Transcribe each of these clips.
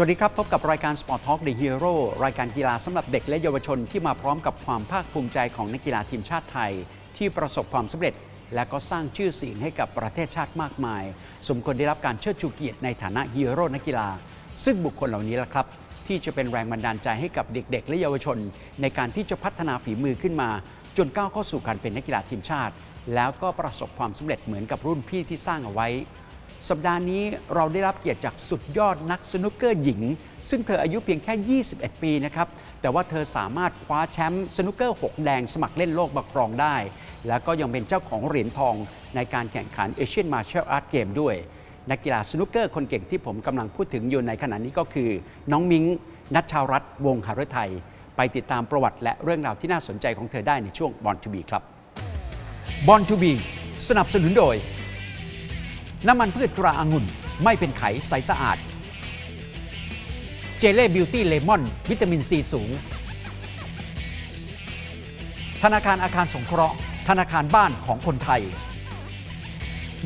สวัสดีครับ พบกับรายการ Sport Talk The Hero รายการกีฬาสำหรับเด็กและเยาวชนที่มาพร้อมกับความภาคภูมิใจของนักกีฬาทีมชาติไทย ที่ประสบความสำเร็จ และก็สร้างชื่อเสียงให้กับประเทศชาติมากมาย สมควรได้รับการเชิดชูเกียรติในฐานะฮีโร่นักกีฬา ซึ่งบุคคลเหล่านี้แหละครับ ที่จะเป็นแรงบันดาลใจให้กับเด็ก ๆ และเยาวชน ในการที่จะพัฒนาฝีมือขึ้นมา จนก้าวเข้าสู่การเป็นนักกีฬาทีมชาติ แล้วก็ประสบความสำเร็จเหมือนกับรุ่นพี่ที่สร้างเอาไว้ สัปดาห์นี้เราได้รับเกียรติจากสุดยอดนักสนุกเกอร์หญิง ซึ่งเธออายุเพียงแค่ 21 ปีนะครับ แต่ว่าเธอสามารถคว้าแชมป์สนุกเกอร์ 6 แดงสมัครเล่นโลกมาครองได้ แล้วก็ยังเป็นเจ้าของเหรียญทองในการแข่งขันเอเชียนมาเช l อาร์ตเกมด้วย นักกีฬาสนุกเกอร์คนเก่งที่ผมกำลังพูดถึงอยู่ในขณะนี้ก็คือ น้องมิงนัชชาวรัตน์วงหฤทัยไปติดตามประวัติและเรื่องราวที่น่าสนใจของเธอได้ในช่วงบอลทูบีครับบอลทูบีสนับสนุนโดย น้ำมันพืชตราอางุ่น ไม่เป็นไขใสสะอาด เจเล่บิวตี้เลมอน วิตามินซีสูง ธนาคารอาคารสงเคราะห์ ธนาคารบ้านของคนไทย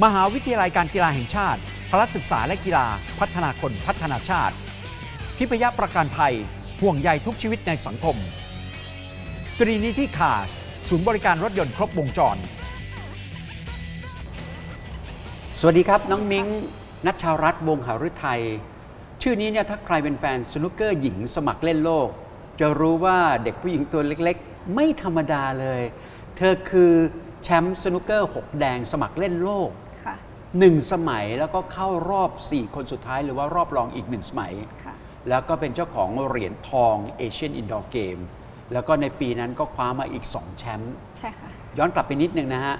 มหาวิทยาลัยการกีฬาแห่งชาติ พละศึกษาและกีฬาพัฒนาคนพัฒนาชาติ พิพยประกันภัย ห่วงใยทุกชีวิตในสังคม ตรีนิติคาส ศูนย์บริการรถยนต์ครบวงจร สวัสดีครับ น้องมิ้งนัชชารัตน์วงศ์หฤทัยชื่อนี้เนี่ยถ้าใครเป็นแฟนสนุกเกอร์หญิงสมัครเล่นโลก จะรู้ว่าเด็กผู้หญิงตัวเล็กๆ ไม่ธรรมดาเลย เธอคือแชมป์สนุกเกอร์ 6 แดงสมัครเล่นโลกค่ะ1สมัยแล้วก็เข้ารอบ 4 คนสุดท้ายหรือว่ารอบรองอีก1สมัย ค่ะ แล้วก็เป็นเจ้าของเหรียญทองเอเชียนอินดอร์เกมแล้วก็ในปีนั้นก็คว้ามาอีก 2 แชมป์ใช่ค่ะ ย้อนกลับไปนิดนึงนะฮะ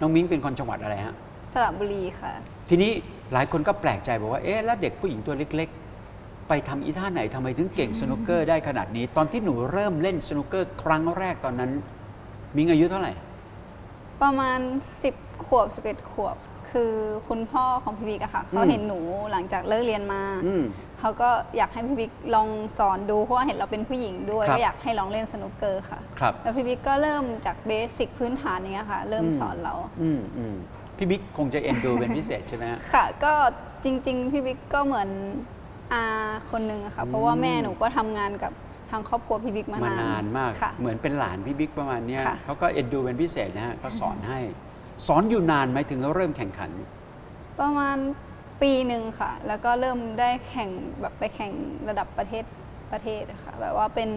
น้องมิ้งเป็นคนจังหวัดอะไรฮะ สระบุรีค่ะ ทีนี้หลายคนก็แปลกใจบอกว่า เอ๊ะ แล้วเด็กผู้หญิงตัวเล็ก ๆ ไปทำอีท่าไหนทำไมถึงเก่งสนุกเกอร์ได้ขนาดนี้ ตอนที่หนูเริ่มเล่นสนุกเกอร์ครั้งแรกตอนนั้น มิงอายุเท่าไหร่ ประมาณ 10 ขวบ 11 ขวบ คือคุณพ่อของพี่บิ๊กอะค่ะเขาเห็นหนูหลังจากเลิกเรียนมา อืม เขาก็อยากให้พี่บิ๊กลองสอนดูเพราะว่าเห็นเราเป็นผู้หญิงด้วยครับ ก็อยากให้ลองเล่นสนุกเกอร์ค่ะ ครับ แล้วพี่บิ๊กก็เริ่มจากเบสิกพื้นฐานอย่างเงี้ยค่ะ เริ่มอืม สอนเรา อืมอืม พี่บิ๊กคงจะเอ็นดูเป็นพิเศษใช่ไหมฮะ ค่ะ ก็จริง ๆ พี่บิ๊กก็เหมือนอาคนหนึ่งอะค่ะ เพราะว่าแม่หนูก็ทำงานกับทางครอบครัวพี่บิ๊กมามานานมาก ค่ะ เหมือนเป็นหลานพี่บิ๊กประมาณเนี้ยค่ะ เขาก็เอ็นดูเป็นพิเศษนะฮะก็สอนให้ สอนอยู่นานไหมถึงเริ่มแข่งขัน ประมาณปีหนึ่งค่ะ แล้วก็เริ่มได้แข่งแบบไปแข่งระดับประเทศประเทศอะค่ะ แบบว่าเป็น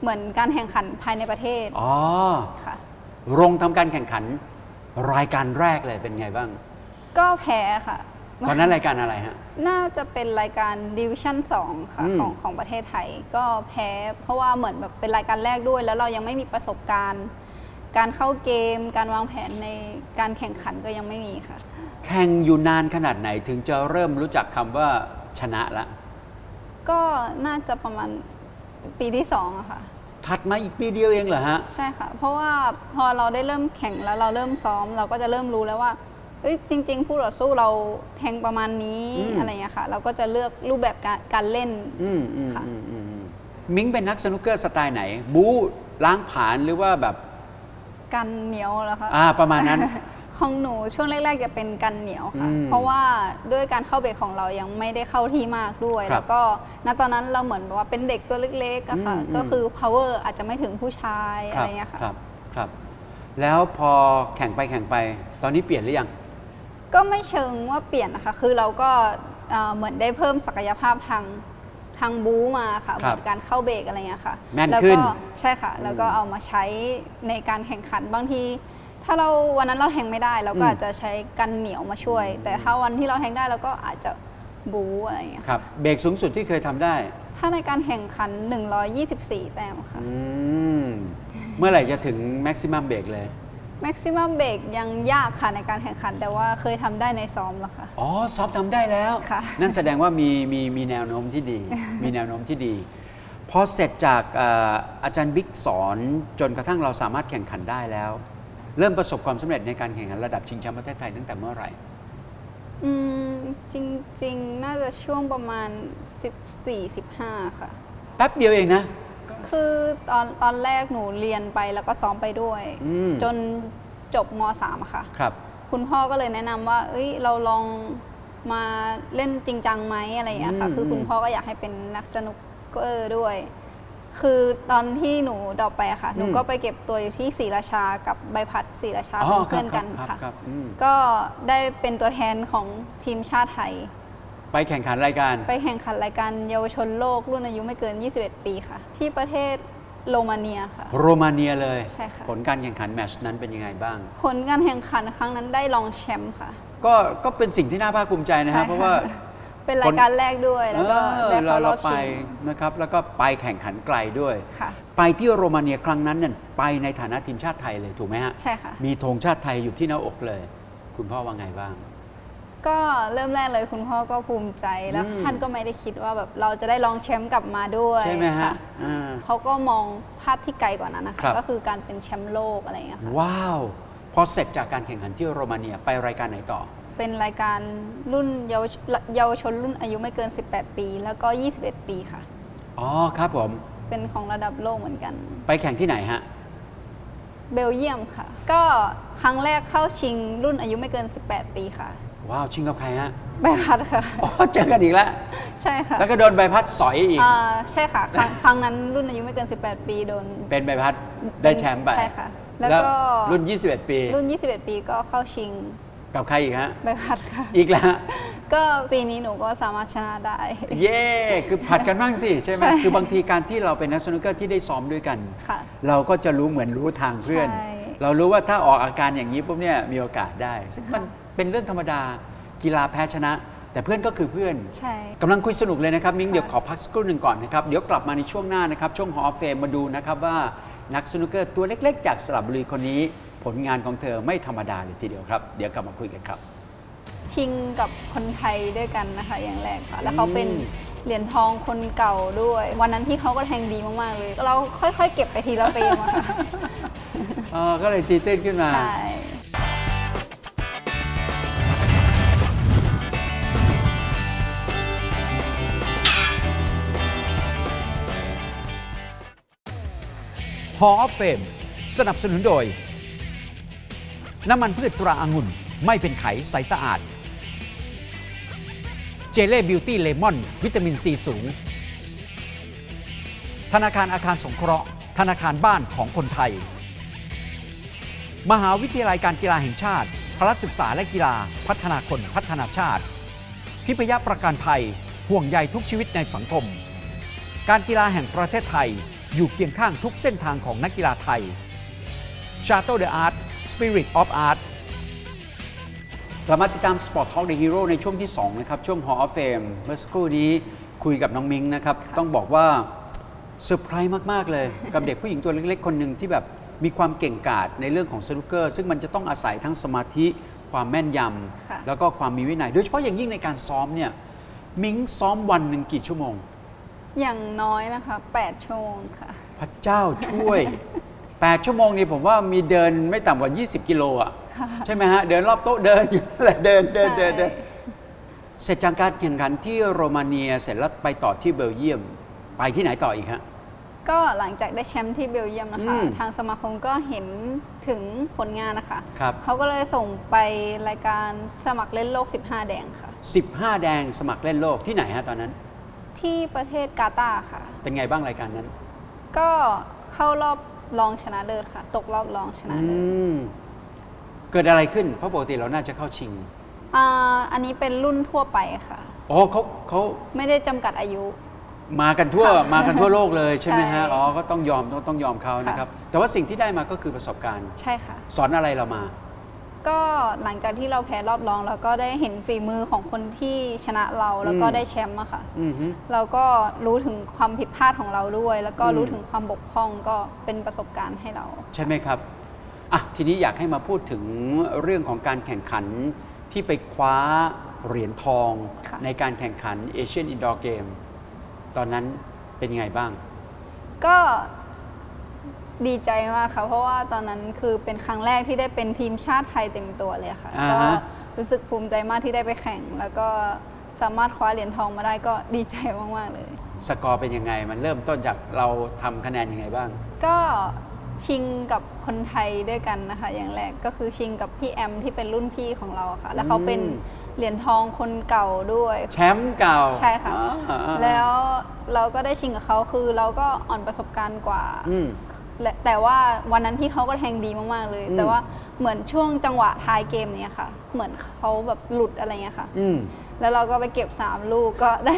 เหมือนการแข่งขันภายในประเทศอ๋อ ค่ะลงทำการแข่งขัน รายการแรกเลยเป็นไงบ้าง ก็แพ้ค่ะ ตอนนั้นรายการอะไรฮะ น่าจะเป็นรายการดิวิชั่น2ค่ะอืม ของของประเทศไทย ก็แพ้เพราะว่าเหมือนแบบเป็นรายการแรกด้วย แล้วเรายังไม่มีประสบการณ์ การเข้าเกม การวางแผนในการแข่งขันก็ยังไม่มีค่ะ แข่งอยู่นานขนาดไหนถึงจะเริ่มรู้จักคำว่าชนะละ ก็น่าจะประมาณปีที่สองอะค่ะ ถัดมาอีกปีเดียวเองเหรอฮะ ใช่ค่ะ เพราะว่าพอเราได้เริ่มแข่งแล้วเราเริ่มซ้อม เราก็จะเริ่มรู้แล้วว่าเอ้ยจริง ๆ ผู้ต่อสู้เราแทงประมาณนี้อืม อะไรอย่างเงี้ยค่ะ เราก็จะเลือกรูปแบบการการเล่น อืมอืมค่ะ อืมอืมอืมมิ้งเป็นนักสนุกเกอร์สไตล์ไหน บู๊ล้างผลาญหรือว่าแบบกันเหนียวแล้วคะ อ่าประมาณนั้น ของหนูช่วงแรกๆจะเป็นกันเหนียวค่ะ อืมเพราะว่าด้วยการเข้าเบรกของเรายังไม่ได้เข้าที่มากด้วย ครับแล้วก็ณตอนนั้นเราเหมือนแบบว่าเป็นเด็กตัวเล็กๆอะค่ะ อืมอืม ก็คือ power อาจจะไม่ถึงผู้ชายคอะไรรับเงี้ยค่ะ ครับครับ แล้วพอแข่งไปแข่งไป ตอนนี้เปลี่ยนหรือยัง ก็ไม่เชิงว่าเปลี่ยนนะคะ คือเราก็เอ่อเหมือนได้เพิ่มศักยภาพทางทางบู๊มาค่ะเหมือนการเข้าเบรกอะไรเงี้ยค่ะแม่นแล้วขึ้นก็ใช่ค่ะ แล้วก็เอามาใช้ในการแข่งขันบางที ถ้าเราวันนั้นเราแทงไม่ได้เราก็อืมอาจจะใช้กันเหนียวมาช่วย แต่ถ้าวันที่เราแทงได้เราก็อาจจะบู๊อะไรเงี้ยครับเบรกสูงสุดที่เคยทำได้ ถ้าในการแข่งขัน 124 แต้มค่ะอืมเมื่อไหร่จะถึงแม็กซิมัมเบรกเลยแม็กซิมัมเบรกยังยากค่ะในการแข่งขัน แต่ว่าเคยทำได้ในซ้อมแล้วค่ะ อ๋อซอฟทำได้แล้วค่ะนั่นแสดงว่ามีมีมีแนวโน้มที่ดี มีแนวโน้มที่ดีพอเสร็จจากเอ่ออาจารย์บิ๊กสอนจนกระทั่งเราสามารถแข่งขันได้แล้ว เริ่มประสบความสำเร็จในการแข่งขันระดับชิงแชมป์ประเทศไทยตั้งแต่เมื่อไหร่อืมจริง ๆ น่าจะช่วงประมาณ 14-15 ค่ะ แป๊บเดียวเองนะ คือตอนตอนแรกหนูเรียนไปแล้วก็ซ้อมไปด้วยอืมจนจบม .3 อะค่ะ ครับ คุณพ่อก็เลยแนะนำว่า เอ้ย เราลองมาเล่นจริงจังไหมอะไรอย่างเงี้ยค่ะอืมคือคุณอืมพ่อก็อยากให้เป็นนักสนุกเกอร์ด้วย คือตอนที่หนูดรอปไปอะค่ะ หนูก็ไปเก็บตัวอยู่ที่ศรีราชากับใบพัดศรีราชาอ๋อเป็นเพื่อนกันครับค่ะครับอืมก็ได้เป็นตัวแทนของทีมชาติไทย ไปแข่งขันรายการ ไปแข่งขันรายการเยาวชนโลกรุ่นอายุไม่เกิน 21 ปีค่ะ ที่ประเทศโรมาเนียค่ะ โรมาเนียเลย ใช่ค่ะ ผลการแข่งขันแมตชนั้นเป็นยังไงบ้าง ผลการแข่งขันครั้งนั้นได้รองแชมป์ค่ะ ก็ ก็เป็นสิ่งที่น่าภาคภูมิใจนะฮะใช่เพราะว่า เป็นรายการแรกด้วยแล้วก็เออได้เราเข้ารเราอบไปชิง นะครับแล้วก็ไปแข่งขันไกลด้วย ค่ะ ไปที่โรมาเนียครั้งนั้นเนี่ยไปในฐานะทีมชาติไทยเลยถูกไหมฮะ ใช่ค่ะ มีธงชาติไทยอยู่ที่หน้าอกเลย คุณพ่อว่าไงบ้าง ก็เริ่มแรกเลยคุณพ่อก็ภูมิใจแล้วอืม ท่านก็ไม่ได้คิดว่าแบบเราจะได้รองแชมป์กลับมาด้วยใช่ไหมฮะค่อ่า เขาก็มองภาพที่ไกลกว่านั้นนะครัคะบก็คือการเป็นแชมป์โลกอะไรอย่างเงี้ยค่ะว้าว พอเสร็จจากการแข่งขันที่โรมาเนียไปรายการไหนต่อ เป็นรายการรุ่นเยาวชเยาวชนรุ่นอายุไม่เกิน 18 ปี แล้วก็ 21 ปีค่ะ อ๋อครับผม เป็นของระดับโลกเหมือนกัน ไปแข่งที่ไหนฮะ เบลเยียมค่ะ ก็ครั้งแรกเข้าชิงรุ่นอายุไม่เกิน 18 ปีค่ะ ว้าว ชิงกับใครฮะ ใบพัดค่ะ อ๋อเจอกันอีกแล้ว ใช่ค่ะแล้วก็โดนใบพัดสอยอีก อ่าใช่ค่ะครั้งครั้งนั้นรุ่นอายุไม่เกิน 18 ปีโดนเป็นใบพัดได้แชมป์ไปใช่ค่ะ แล้วก็รุ่น 21 ปี รุ่น 21 ปีก็เข้าชิง กับใครอีกฮะ ใบพัดค่ะ อีกแล้วก็ปีนี้หนูก็สามารถชนะได้ เย่คือผัดกันบ้างสิใช่ไหมใช่ คือบางทีการที่เราเป็นนักสนุกเกอร์ที่ได้ซ้อมด้วยกัน ค่ะ เราก็จะรู้เหมือนรู้ทางเพื่อน ใช่ เรารู้ว่าถ้าออกอาการอย่างนี้ปุ๊บเนี่ยมีโอกาสได้ ซึ่งมันเป็นเรื่องธรรมดากีฬาแพ้ชนะ แต่เพื่อนก็คือเพื่อน ใช่ กำลังคุยสนุกเลยนะครับ มิ้งค่ะเดี๋ยวขอพักสักครู่หนึ่งก่อนนะครับ เดี๋ยวกลับมาในช่วงหน้านะครับ ช่วงฮอเฟมมาดูนะครับว่านักสนุกเกอร์ตัวเล็กๆ จากสระบุรีคนนี้ ผลงานของเธอไม่ธรรมดาเลยทีเดียวครับ เดี๋ยวกลับมาคุยกันครับ ชิงกับคนไทยด้วยกันนะคะ อย่างแรกค่ะ แล้วเขาเป็นอืมเหรียญทองคนเก่าด้วย วันนั้นที่เขาก็แทงดีมาก ๆ เลย เราค่อย ๆ เก็บไปทีละเฟรมอะค่ะเออก็เลยตีตื้นขึ้นมา ใช่ Hall of Fame สนับสนุนโดย น้ำมันพืชตราอางุ่น ไม่เป็นไขใสสะอาด เจเล่บิวตี้เลมอน วิตามินซีสูง ธนาคารอาคารสงเคราะห์ ธนาคารบ้านของคนไทย มหาวิทยาลัยการกีฬาแห่งชาติพละศึกษาและกีฬาพัฒนาคนพัฒนาชาติทิพยประกันภัยห่วงใยทุกชีวิตในสังคม การกีฬาแห่งประเทศไทยอยู่เคียงข้างทุกเส้นทางของนักกีฬาไทย Shuttle the Art Spirit of Art กลับมาติดตาม Sport Talk The Hero ในช่วงที่ 2 นะครับ ช่วง Hall of Fame เมื่อสักครู่นี้คุยกับน้องมิงนะครับ ต้องบอกว่าเซอร์ไพรส์มาก ๆ เลย กับเด็กผู้หญิงตัวเล็ก ๆ คนหนึ่งที่แบบมีความเก่งกาจในเรื่องของสนุกเกอร์ ซึ่งมันจะต้องอาศัยทั้งสมาธิความแม่นยค่ะำแล้วก็ความมีวินัย โดยเฉพาะอย่างยิ่งในการซ้อมเนี่ยมิงซ้อมวันหนึ่งกี่ชั่วโมง อย่างน้อยนะคะ 8 ชั่วโมงค่ะ พระเจ้าช่วย 8 ชั่วโมงนี้ผมว่ามีเดินไม่ต่ำกว่า 20 กิโลอะใช่ไหมฮะ เดินรอบโต๊ะเดินอยู่นั่นแหละเดินเดินเดินเดินใช่เสร็จจากการแข่งขันที่โรมาเนียเสร็จแล้วไปต่อที่เบลเยียม ไปที่ไหนต่ออีกฮะ ก็หลังจากได้แชมป์ที่เบลเยียมนะคะอืมทางสมาคมก็เห็นถึงผลงานนะคะ ครับ เขาก็เลยส่งไปรายการสมัครเล่นโลก 15 แดงค่ะ 15 แดงสมัครเล่นโลกที่ไหนฮะตอนนั้น ที่ประเทศกาตาร์ค่ะ เป็นไงบ้างรายการนั้น ก็เข้ารอบ รองชนะเลิศค่ะ ตกรอบรองชนะอืเลิศมเกิดอะไรขึ้น เพราะปกติเราน่าจะเข้าชิงอ่าอันนี้เป็นรุ่นทั่วไปค่ะ อ๋อเขาเขาไม่ได้จำกัดอายุ มากันทั่วค่ะมากันทั่วโลกเลยใช่ไหมฮะใช่อ๋อก็ต้องยอมต้องต้องยอมเขานะครับ แต่ว่าสิ่งที่ได้มาก็คือประสบการณ์ ใช่ค่ะ สอนอะไรเรามา ก็หลังจากที่เราแพ้รอบรองเราก็ได้เห็นฝีมือของคนที่ชนะเราแล้วก็อืมได้แชมป์อะค่ะอือฮึ เราก็รู้ถึงความผิดพลาดของเราด้วย แล้วก็อืมรู้ถึงความบกพร่องก็เป็นประสบการณ์ให้เรา ใช่ไหมครับอะทีนี้อยากให้มาพูดถึงเรื่องของการแข่งขันที่ไปคว้าเหรียญทอง ค่ะ ในการแข่งขันเอเชียนอินดอร์เกม ตอนนั้นเป็นยังไงบ้าง ก็ ดีใจมากค่ะ เพราะว่าตอนนั้นคือเป็นครั้งแรกที่ได้เป็นทีมชาติไทยเต็มตัวเลยค่ะ อ่าก็ฮะรู้สึกภูมิใจมากที่ได้ไปแข่ง แล้วก็สามารถคว้าเหรียญทองมาได้ก็ดีใจมาก ๆ เลย สกอร์เป็นยังไง มันเริ่มต้นจากเราทำคะแนนยังไงบ้าง ก็ชิงกับคนไทยด้วยกันนะคะ อย่างแรกก็คือชิงกับพี่แอมที่เป็นรุ่นพี่ของเราค่ะ แล้วเขาเป็นอืม เหรียญทองคนเก่าด้วย แชมป์เก่าใช่ค่ะ อ่าแล้วเราก็ได้ชิงกับเขาคือเราก็อ่อนประสบการณ์กว่า อืม และแต่ว่าวันนั้นพี่เขาก็แทงดีมากๆเลยอืมแต่ว่าเหมือนช่วงจังหวะท้ายเกมเนี้ยค่ะ เหมือนเขาแบบหลุดอะไรเงี้ยค่ะ อืม แล้วเราก็ไปเก็บ 3 ลูกก็ได้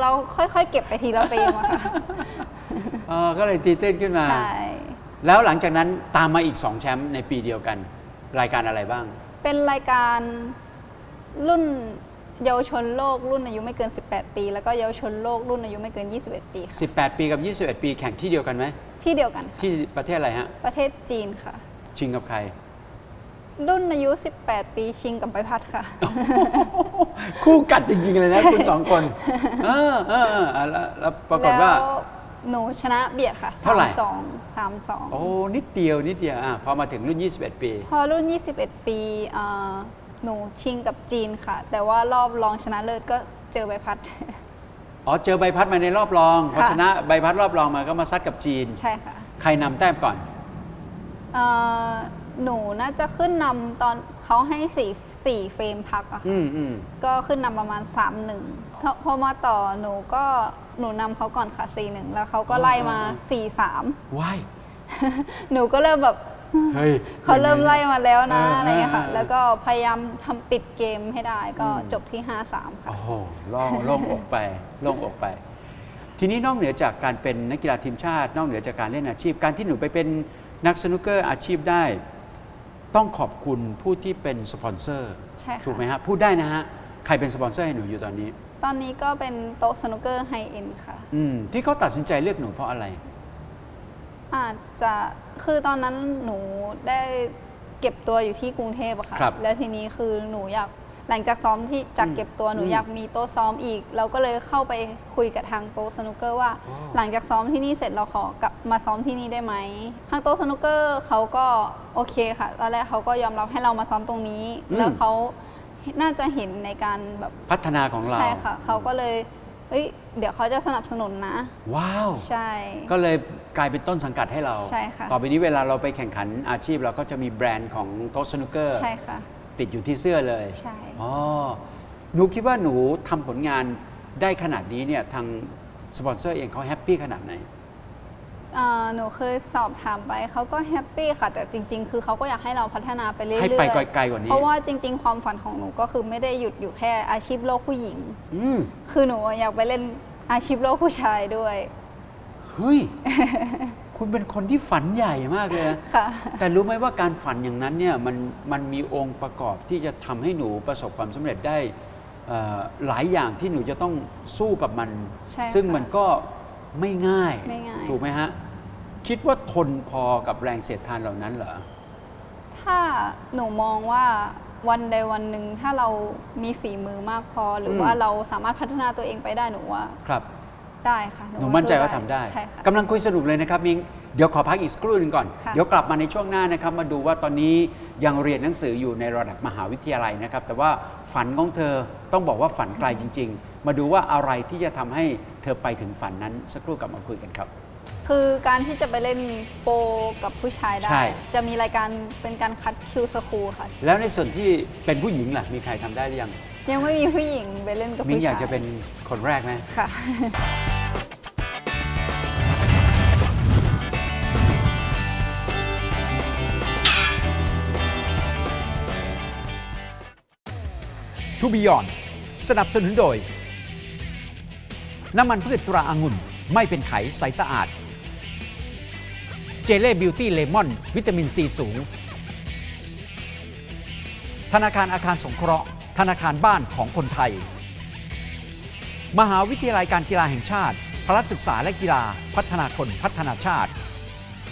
เราค่อยๆ เก็บไปทีละเฟรมอะค่ะ เออก็เลยตีตื้นขึ้นมา ใช่ แล้วหลังจากนั้นตามมาอีก 2 แชมป์ในปีเดียวกัน รายการอะไรบ้าง เป็นรายการรุ่น เยาวชนโลกรุ่นอายุไม่เกิน 18 ปี แล้วก็เยาวชนโลกรุ่นอายุไม่เกิน 21 ปีค่ะ18 ปีกับ 21 ปีแข่งที่เดียวกันไหม ที่เดียวกันค่ะที่ประเทศอะไรฮะ ประเทศจีนค่ะ ชิงกับใคร รุ่นอายุ 18 ปีชิงกับใบพัดค่ะ คู่กัดจริงๆเลยนะ คุณสองคนเออเออเอออะแล้วแล้วปรากฏว่า แล้วหนูชนะเบียดค่ะเท่าไหร่ สองสามสองโอ้นิดเดียวนิดเดียวอะพอมาถึงรุ่น 21 ปี พอรุ่น 21 ปีเอ่อ หนูชิงกับจีนค่ะ แต่ว่ารอบรองชนะเลิศก็เจอใบพัด อ๋อเจอใบพัดมาในรอบรองพอค่ะ ชนะใบพัดรอบรองมาก็มาซัดกับจีน ใช่ค่ะใครนำแต้มก่อน เอ่อหนูน่าจะขึ้นนำตอนเขาให้สี่สี่เฟรมพักอะอืค่ะมอืมก็ขึ้นนำประมาณ 3 1พอมาต่อหนูก็หนูนำเขาก่อนค่ะ 4 1 แล้วเขาก็ไล่มา4 3ว้ายหนูก็เริ่มแบบ เฮ้ยเขาเริ่มไล่มาแล้วนะเออออะไรเงี้ยค่ะเออแล้วก็พยายามทำปิดเกมให้ได้ก็อืมจบที่ 5-3 ค่ะ โอ้โหโล่งโล่งอกไปโล่งอกไป ทีนี้นอกเหนือจากการเป็นนักกีฬาทีมชาติ นอกเหนือจากการเล่นอาชีพ การที่หนูไปเป็นนักสนุกเกอร์อาชีพได้ ต้องขอบคุณผู้ที่เป็นสปอนเซอร์ใช่ค่ะถูกไหมฮะพูดได้นะฮะใครเป็นสปอนเซอร์ให้หนูอยู่ตอนนี้ ตอนนี้ก็เป็นโต๊ะสนุกเกอร์ไฮเอ็นค่ะ อืมที่เขาตัดสินใจเลือกหนูเพราะอะไร อาจจะคือตอนนั้นหนูได้เก็บตัวอยู่ที่กรุงเทพอะค่ะ ครับแล้วทีนี้คือหนูอยากหลังจากซ้อมที่จากอืมเก็บตัวหนูอืมอยากมีโต๊ะซ้อมอีก เราก็เลยเข้าไปคุยกับทางโต๊ะสนุกเกอร์ว่า อ๋อ หลังจากซ้อมที่นี่เสร็จเราขอกลับมาซ้อมที่นี่ได้ไหมทางโต๊ะสนุกเกอร์เขาก็โอเคค่ะตอนแรกเขาก็ยอมรับให้เรามาซ้อมตรงนี้ แล้วเขาน่าจะเห็นในการแบบ พัฒนาของเรา ใช่ค่ะ เขาก็เลย เอ้ยเดี๋ยวเขาจะสนับสนุนนะ ว้าว ใช่ ก็เลยกลายเป็นต้นสังกัดให้เรา ใช่ค่ะ ต่อไปนี้เวลาเราไปแข่งขันอาชีพเราก็จะมีแบรนด์ของโต๊ะสนุกเกอร์ ใช่ค่ะ ติดอยู่ที่เสื้อเลยใช่ อ๋อหนูคิดว่าหนูทำผลงานได้ขนาดนี้เนี่ยทางสปอนเซอร์เองเขาแฮปปี้ขนาดไหน เอ่อหนูเคยสอบถามไปเขาก็แฮปปี้ค่ะ แต่จริง ๆ คือเขาก็อยากให้เราพัฒนาไปเรื่อยๆให้ไปไกลๆกว่านี้ เพราะว่าจริง ๆ ความฝันของหนูก็คือไม่ได้หยุดอยู่แค่อาชีพโลกผู้หญิง อืมคือหนูอยากไปเล่นอาชีพโลกผู้ชายด้วย เฮ้ย คุณเป็นคนที่ฝันใหญ่มากเลยนะค่ะ แต่รู้ไหมว่าการฝันอย่างนั้นเนี่ยมันมันมีองค์ประกอบที่จะทำให้หนูประสบความสำเร็จได้เอ่อหลายอย่างที่หนูจะต้องสู้กับมัน ใช่ค่ะซึ่งมันก็ ไม่ง่าย ไม่ง่าย ถูกไหมฮะ คิดว่าทนพอกับแรงเสียดทานเหล่านั้นเหรอ ถ้าหนูมองว่าวันใดวันหนึ่งถ้าเรามีฝีมือมากพอ หรืออมว่าเราสามารถพัฒนาตัวเองไปได้หนูว่า ครับ ได้ค่ะ หนูมั่นใจว่าทำได้ใช่ค่ะกำลังคุยสนุกเลยนะครับมิงเดี๋ยวขอพักอีกสักครู่หนึ่งก่อนค่ะเดี๋ยวกลับมาในช่วงหน้านะครับ มาดูว่าตอนนี้ยังเรียนหนังสืออยู่ในระดับมหาวิทยาลัยนะครับ แต่ว่าฝันของเธอต้องบอกว่าฝันไกลจริง ๆ มาดูว่าอะไรที่จะทำให้เธอไปถึงฝันนั้นสักครู่กลับมาคุยกันครับ คือการที่จะไปเล่นโปรกับผู้ชายได้ ใช่ จะมีรายการเป็นการคัดคิวสคูลค่ะ แล้วในส่วนที่เป็นผู้หญิงล่ะมีใครทำได้หรือยังยังไม่มีผู้หญิงไปเล่นกับมิงผู้ชายอยากจะเป็นคนแรกไหม ค่ะช To Beyond สนับสนุนโดย น้ำมันพืชตราอางุ่น ไม่เป็นไขใสสะอาด เจเล่บิวตี้เลมอน วิตามินซีสูง ธนาคารอาคารสงเคราะห์ ธนาคารบ้านของคนไทย มหาวิทยาลัยการกีฬาแห่งชาติ พละศึกษาและกีฬา พัฒนาคนพัฒนาชาติ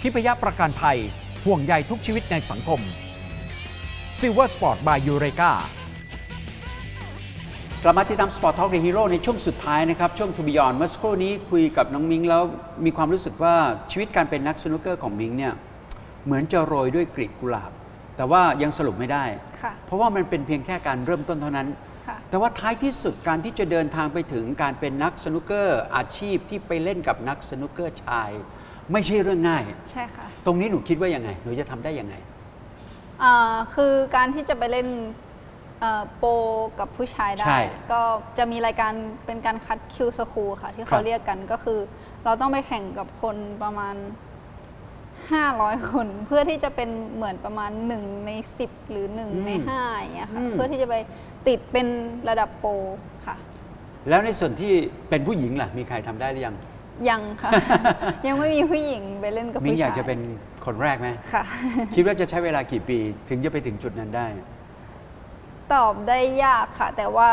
ทิพยประกันภัย ห่วงใยทุกชีวิตในสังคม Silver Sport by Eureka ก ลับมาที่ตาม Sport Talk The Hero ในช่วงสุดท้ายนะครับ ช่วง To Beyond เมื่อสักครู่นี้คุยกับน้องมิงแล้วมีความรู้สึกว่าชีวิตการเป็นนักสนุกเกอร์ของมิงเนี่ยเหมือนจะโรยด้วยกลีบกุหลาบ แต่ว่ายังสรุปไม่ได้ ค่ะ เพราะว่ามันเป็นเพียงแค่การเริ่มต้นเท่านั้น ค่ะ แต่ว่าท้ายที่สุดการที่จะเดินทางไปถึงการเป็นนักสนุกเกอร์อาชีพที่ไปเล่นกับนักสนุกเกอร์ชาย ไม่ใช่เรื่องง่าย ใช่ค่ะตรงนี้หนูคิดว่ายังไงหนูจะทำได้ยังไงอ่าคือการที่จะไปเล่นเอ่อ โปรกับผู้ชายได้ ใช่ก็จะมีรายการเป็นการคัดคิวสคูลค่ะ ที่คเขารับเรียกกันก็คือ เราต้องไปแข่งกับคนประมาณ 500 คน เพื่อที่จะเป็นเหมือนประมาณ 1 ใน 10 หรือ 1 ใน5อย่างเงี้ยค่ะ เพื่อที่จะไปติดเป็นระดับโปรค่ะ แล้วในส่วนที่เป็นผู้หญิงล่ะ มีใครทำได้หรือยังยังค่ะ ยังไม่มีผู้หญิงไปเล่นกับมิ้งผู้อชายยากจะเป็นคนแรกไหม ค่ะ คิดว่าจะใช้เวลากี่ปี ถึงจะไปถึงจุดนั้นได้ ตอบได้ยากค่ะ แต่ว่า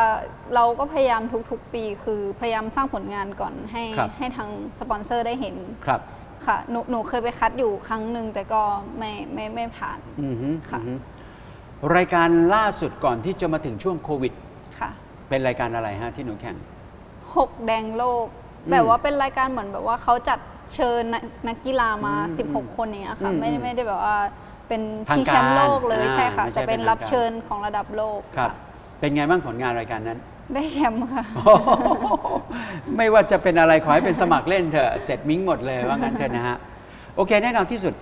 เราก็พยายามทุกๆ ปี คือพยายามสร้างผลงานก่อนให้ครับ ให้ทางสปอนเซอร์ได้เห็นครับค่ะหนูหนูเคยไปคัดอยู่ครั้งหนึ่งแต่ก็ไม่ไม่ไม่ผ่าน อือฮึค่ะ อือฮึรายการล่าสุดก่อนที่จะมาถึงช่วงโควิด ค่ะ เป็นรายการอะไรฮะที่หนูแข่ง หกแดงโลก อืมแต่ว่าเป็นรายการเหมือนแบบว่าเขาจัดเชิญนักนักกีฬามา อืม16 คนอย่างเงี้ยค่ะ อืมไม่ได้ไม่ได้แบบว่า เป็นทางชิงแชมป์โลกเลยการใช่ค่ะอ่าไม่ใช่แต่เป็นเป็นทางรับการเชิญของระดับโลกครับค่ะเป็นไงบ้างผลงานรายการนั้น ได้แชมป์ค่ะ ไม่ว่าจะเป็นอะไรขอให้เป็นสมัครเล่นเถอะเสร็จมิ้งหมดเลยว่างั้นเถอะนะฮะโอเคแน่นอนที่สุด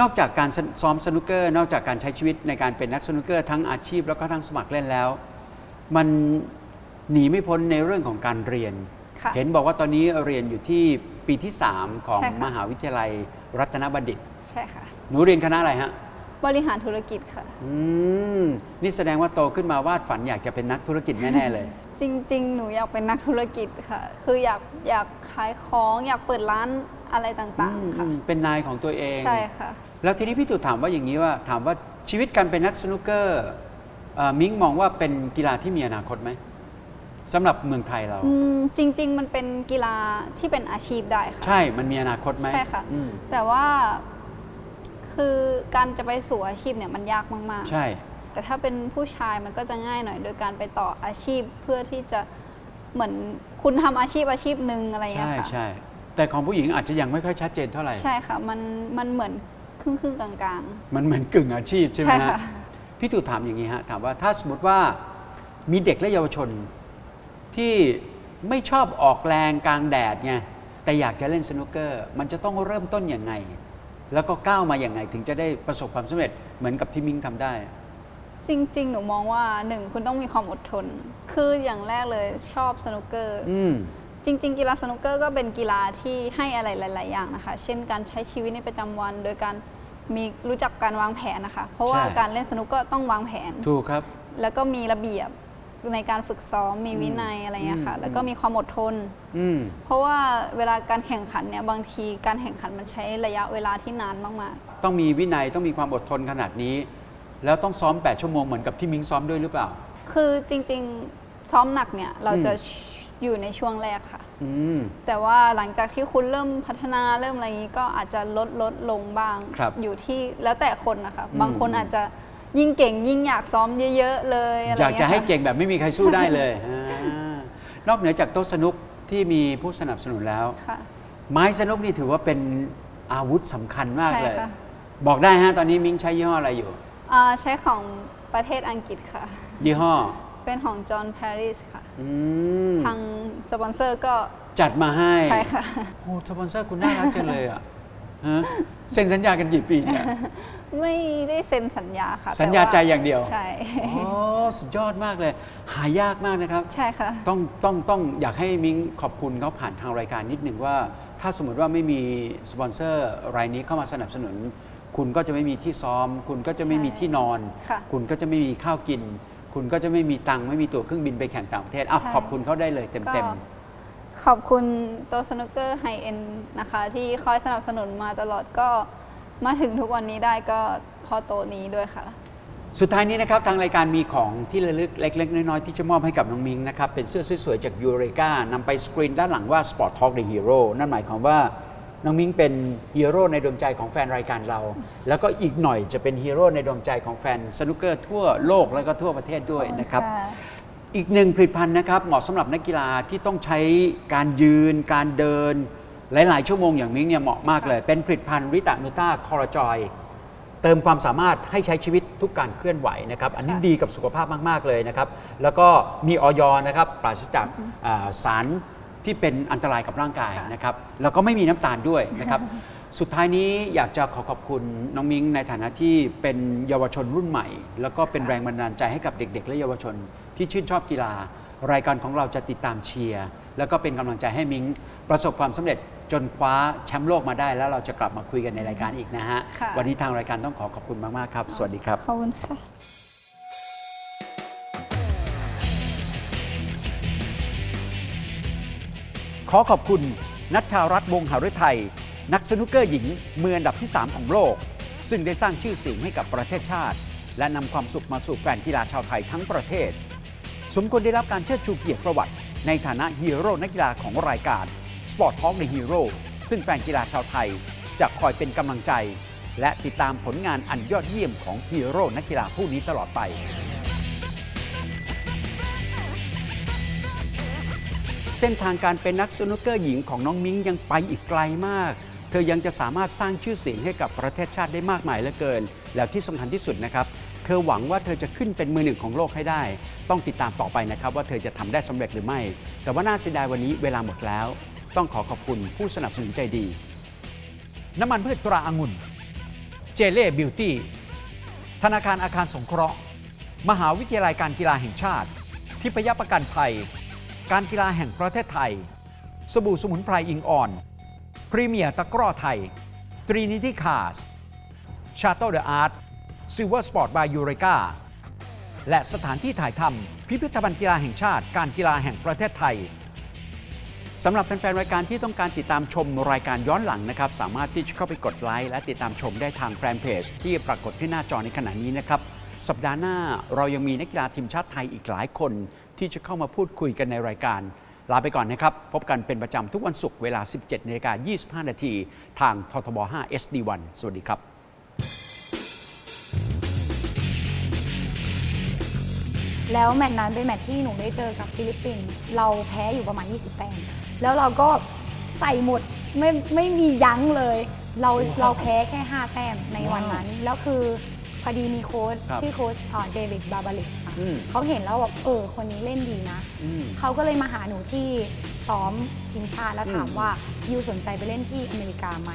นอกจากการซ้อมสนุกเกอร์ นอกจากการใช้ชีวิตในการเป็นนักสนุกเกอร์ทั้งอาชีพแล้วก็ทั้งสมัครเล่นแล้ว มันหนีไม่พ้นในเรื่องของการเรียนค่ะเห็นบอกว่าตอนนี้เรียนอยู่ที่ปีที่ 3 ของใช่ค่ะมหาวิทยาลัยรัตนบัณฑิต ใช่ค่ะ หนูเรียนคณะอะไรฮะ บริหารธุรกิจค่ะ อืม นี่แสดงว่าโตขึ้นมาวาดฝันอยากจะเป็นนักธุรกิจแน่ ๆ เลย จริง ๆ หนูอยากเป็นนักธุรกิจค่ะ คืออยากอยากขายของอยากเปิดร้านอะไรต่างๆค่ะ อืมเป็นนายของตัวเอง ใช่ค่ะ แล้วทีนี้พี่ตู่ถามว่าอย่างนี้ว่า ถามว่าชีวิตการเป็นนักสนุกเกอร์เอ่อมิ้งมองว่าเป็นกีฬาที่มีอนาคตไหมสำหรับเมืองไทยเรา อืมจริง ๆ มันเป็นกีฬาที่เป็นอาชีพได้ค่ะ ใช่มันมีอนาคตไหมใช่ค่ะ อืมแต่ว่า คือการจะไปสู่อาชีพเนี่ยมันยากมากใช่ๆแต่ถ้าเป็นผู้ชายมันก็จะง่ายหน่อย โดยการไปต่ออาชีพเพื่อที่จะเหมือนคุณทำอาชีพอาชีพหนึ่งอะไรอย่างเงี้ใช่ยค่ะ ใช่แต่ของผู้หญิงอาจจะยังไม่ค่อยชัดเจนเท่าไหร่ ใช่ค่ะ มันมันเหมือนครึ่งครึ่งๆกลางมันเหมือนกึ่งอาชีพๆใช่ไหมใช่ฮะค่ะ พี่ตู่ถามอย่างนี้ฮะถามว่าถ้าสมมติว่ามีเด็กและเยาวชนที่ไม่ชอบออกแรงกลางแดดไงแต่อยากจะเล่นสนุกเกอร์ มันจะต้องเริ่มต้นยังไง แล้วก็ก้าวมาอย่างไงถึงจะได้ประสบความสำเร็จเหมือนกับที่มิ้งทำได้ จริง ๆ หนูมองว่าหนึ่งคุณต้องมีความอดทน คืออย่างแรกเลยชอบสนุกเกอร์ อืม จริง ๆ กีฬาสนุกเกอร์ก็เป็นกีฬาที่ให้อะไรหลาย ๆ อย่างนะคะ เช่นการใช้ชีวิตในประจำวัน โดยการมีรู้จักการวางแผนนะคะ เพราะว่าใช่ การเล่นสนุกก็ต้องวางแผน ถูกครับ แล้วก็มีระเบียบ ในการฝึกซ้อมมีวินัยอะไรเงี้ยค่ะอืมแล้วก็มีความอดทน อืม เพราะว่าเวลาการแข่งขันเนี่ยบางทีการแข่งขันมันใช้ระยะเวลาที่นานมากต้องมีวินัยต้องมีความอดทนขนาดนี้ แล้วต้องซ้อม 8 ชั่วโมงเหมือนกับที่มิ้งซ้อมด้วยหรือเปล่า ๆ คือจริงๆซ้อมหนักเนี่ยเราจะอืมอยู่ในช่วงแรกค่ะ อืม แต่ว่าหลังจากที่คุณเริ่มพัฒนาเริ่มอะไรอย่างนี้ก็อาจจะลดลดลงบ้าง ครับอยู่ที่แล้วแต่คนนะคะอืมบางคนอาจจะ ยิ่งเก่งยิ่งอยากซ้อมเยอะๆเลยอะไรอยากจะให้เงี้ยค่ะเก่งแบบไม่มีใครสู้ได้เลยอ่านอกเหนือจากโต๊ะสนุกที่มีผู้สนับสนุนแล้ว ค่ะ ไม้สนุกนี่ถือว่าเป็นอาวุธสำคัญมากใช่เลย ค่ะ บอกได้ฮะ ตอนนี้มิ้งใช้ยี่ห้ออะไรอยู่ อ่าใช้ของประเทศอังกฤษค่ะ ยี่ห้อเป็นของจอห์นปารีสค่ะ อืมทางสปอนเซอร์ก็จัดมาให้ ใช่ค่ะ โอ้สปอนเซอร์คุณน่ารักจังเลยอะ ฮะเซ็นสัญญากันกี่ปีเนี่ยไม่ได้เซ็นสัญญาค่ะสัญญาแต่ใจอย่างเดียวใช่โอ้สุดยอดมากเลย หายากมากนะครับ ใช่ค่ะ ต้องต้องต้องอยากให้มิ้งขอบคุณเขาผ่านทางรายการนิดหนึ่งว่า ถ้าสมมติว่าไม่มีสปอนเซอร์รายนี้เข้ามาสนับสนุน คุณก็จะไม่มีที่ซ้อม คุณก็จะไม่มีที่นอนค่ะคุณก็จะไม่มีข้าวกิน คุณก็จะไม่มีตังค์ไม่มีตั๋วเครื่องบินไปแข่งต่างประเทศอ้าวใช่ขอบคุณเขาได้เลยเต็มก็เต็ม ขอบคุณโตสนุกเกอร์ไฮเอ็นนะคะที่คอยสนับสนุนมาตลอดก็มาถึงทุกวันนี้ได้ก็เพอโตะนี้ด้วยค่ะ สุดท้ายนี้นะครับ ทางรายการมีของที่ระลึกเล็ก ๆ น้อย ๆ ที่จะมอบให้กับน้องมิงนะครับ เป็นเสื้อสวย ๆ จากยูเรกานำไปสกรีนด้านหลังว่า Sport Talk the Hero นั่นหมายความว่า น้องมิงเป็นฮีโร่ในดวงใจของแฟนรายการเรา แล้วก็อีกหน่อยจะเป็นฮีโร่ในดวงใจของแฟนสนุกเกอร์ทั่วโลกแล้วก็ทั่วประเทศด้วยนะครับอี อีกหนึ่งผลิตภัณฑ์นะครับ เหมาะสำหรับนักกีฬาที่ต้องใช้การยืน การเดิน หลาย ๆ ชั่วโมงอย่างมิ้งเนี่ยเหมาะมากเลย เป็นผลิตภัณฑ์ริตานูต้าคอร์จอยเติมความสามารถให้ใช้ชีวิตทุกการเคลื่อนไหวนะครับ อันนี้ดีกับสุขภาพมาก ๆ เลยนะครับ แล้วก็มีออยนะครับ ปราศจากสารที่เป็นอันตรายกับร่างกายนะครับ แล้วก็ไม่มีน้ำตาลด้วยนะครับ สุดท้ายนี้อยากจะขอขอบคุณน้องมิ้งในฐานะที่เป็นเยาวชนรุ่นใหม่ แล้วก็เป็นแรงบันดาลใจให้กับเด็ก ๆ และเยาวชน ที่ชื่นชอบกีฬา รายการของเราจะติดตามเชียร์แล้วก็เป็นกำลังใจให้มิ้งประสบความสำเร็จจนคว้าแชมป์โลกมาได้แล้วเราจะกลับมาคุยกันในรายการอีกนะฮะค่ะวันนี้ทางรายการต้องขอขอบคุณมาก ๆ ครับ สวัสดีครับ ขอบคุณค่ะ ขอขอบคุณนัชชารัตน์วงศ์หฤทัย นักสนุกเกอร์หญิงมืออันดับที่ 3 ของโลก ซึ่งได้สร้างชื่อเสียงให้กับประเทศชาติ และนำความสุขมาสู่แฟนกีฬาชาวไทยทั้งประเทศ สมควรได้รับการเชิดชูเกียรติประวัติ ในฐานะฮีโร่นักกีฬาของรายการ Sport Talk the Hero ซึ่งแฟนกีฬาชาวไทย จะคอยเป็นกำลังใจ และติดตามผลงานอันยอดเยี่ยมของฮีโร่นักกีฬาผู้นี้ตลอดไปเส้นทางการเป็นนักสนุกเกอร์หญิงของน้องมิ้งยังไปอีกไกลมาก เธอยังจะสามารถสร้างชื่อเสียงให้กับประเทศชาติได้มากมายเหลือเกิน แล้วที่สำคัญที่สุดนะครับ ธอหวังว่าเธอจะขึ้นเป็นมือหนึ่งของโลกให้ได้ ต้องติดตามต่อไปนะครับว่าเธอจะทำได้สำเร็จหรือไม่ แต่ว่าน่าเสียดายวันนี้เวลาหมดแล้ว ต้องขอขอบคุณผู้สนับสนุนใจดี น้ำมันพืชตราอางุ่น เจเล่บิวตี้ ธนาคารอาคารสงเคราะห์ มหาวิทยาลัยการกีฬาแห่งชาติ ทิพยประกันภัย การกีฬาแห่งประเทศไทย สบู่สมุนไพรอิงอ่อน พรีเมียร์ตะกร้อไทย ตรีนิตี้คาส ชาโตเดอะอาร์ต ซิลเวอร์สปอร์ตบายยูเรกาและสถานที่ถ่ายทำพิพิธภัณฑ์กีฬาแห่งชาติ การกีฬาแห่งประเทศไทยสำหรับแฟนๆ รายการที่ต้องการติดตามชมรายการย้อนหลังนะครับ สามารถที่จะเข้าไปกดไลค์และติดตามชมได้ทางแฟนเพจที่ปรากฏที่หน้าจอในขณะนี้นะครับ สัปดาห์หน้าเรายังมีนักกีฬาทีมชาติไทยอีกหลายคน ที่จะเข้ามาพูดคุยกันในรายการ ลาไปก่อนนะครับ พบกันเป็นประจำทุกวันศุกร์เวลา 17นาฬิกา25 นาทีทางททบ 5 SD1 สวัสดีครับ แล้วแมตช์นั้นเป็นแมตช์ที่หนูได้เจอกับฟิลิปปินส์เราแพ้อยู่ประมาณ 20 แต้มแล้วเราก็ใส่หมดไม่ไม่มียั้งเลย เราเราแพ้แค่ 5 แต้มในวันนั้น แล้วคือพอดีมีโค้ชครับชื่อโค้ชเดวิดบาบาลิกอืมเขาเห็นแล้วแบบเออคนนี้เล่นดีนะอืมเขาก็เลยมาหาหนูที่ซ้อมทีมชาติแล้วถามอืมว่ายูสนใจไปเล่นที่อเมริกาไหม